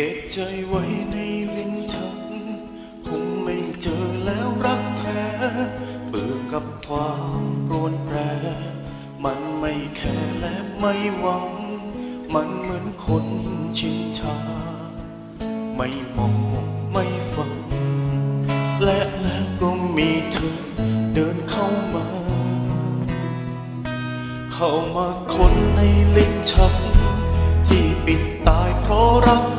เก็บใจไว้ในลิ้นชักคงไม่เจอแล้วรักแท้เบื่อกับความรวนแปร มันไม่แค่และไม่หวัง มันเหมือนคนชินชา ไม่มองไม่ฟัง และแล้วก็มีเธอเดินเข้ามา เข้ามาคนในลิ้นชักที่ปิดตายเพราะรัก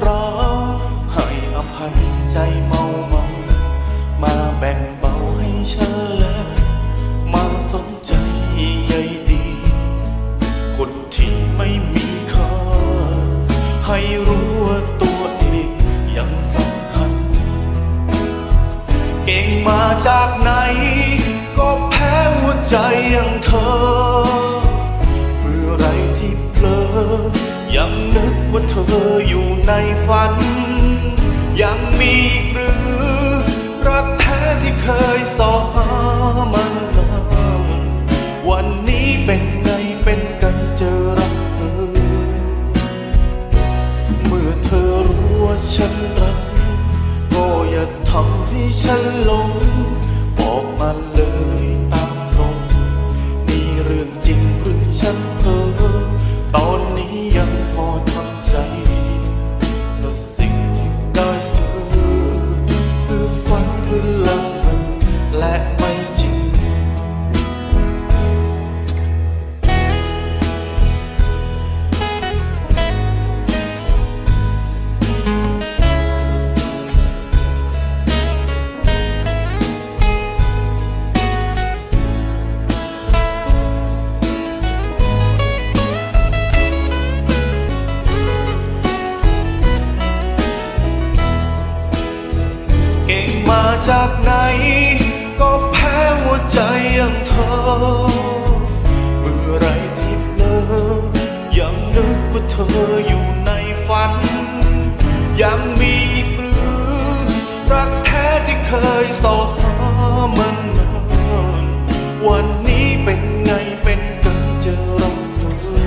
จากไหน ก็แพ้หัวใจอย่างเธอ เมื่อไรที่เผลอยังนึกว่าเธออยู่ในฝัน ยังมีหรือ รักแท้ที่เคยสอหามันนานวันนี้เป็นไงเป็นกันเจอรักเธอ เมื่อเธอรู้ว่าฉันรัก ก็อย่าทำให้ฉันหลงบอกมาเลยตามตรงนี่เรื่องจริงหรือฉันเพ้อตอนนี้ยังพอทำใจแต่สิ่งที่ได้เจอคือฝันคือล จากไหน ก็แพ้หัวใจอย่างเธอ เมื่อไรที่เผลอยังนึกว่าเธออยู่ในฝัน ยังมีอีกหรือรักแท้ที่เคยสอหามันนานวันนี้เป็นไงเป็นกันเจอรักเธอ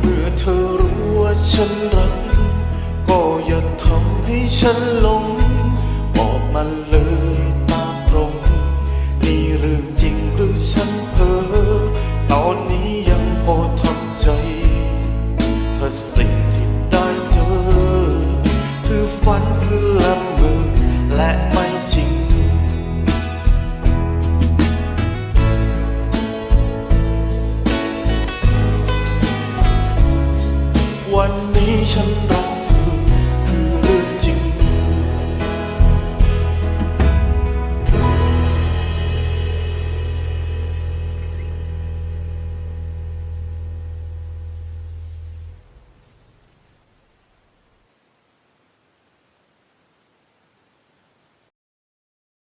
เมื่อเธอรู้ว่าฉันรัก ก็อย่าทำให้ฉันลง มันลืมตาตรง นี่เรื่องจริงหรือฉันเพ้อ ตอนนี้ยังพอทำใจ ถ้าสิ่งที่ได้เจอ คือฝันคือละมือและไม่จริง วันนี้ฉันรั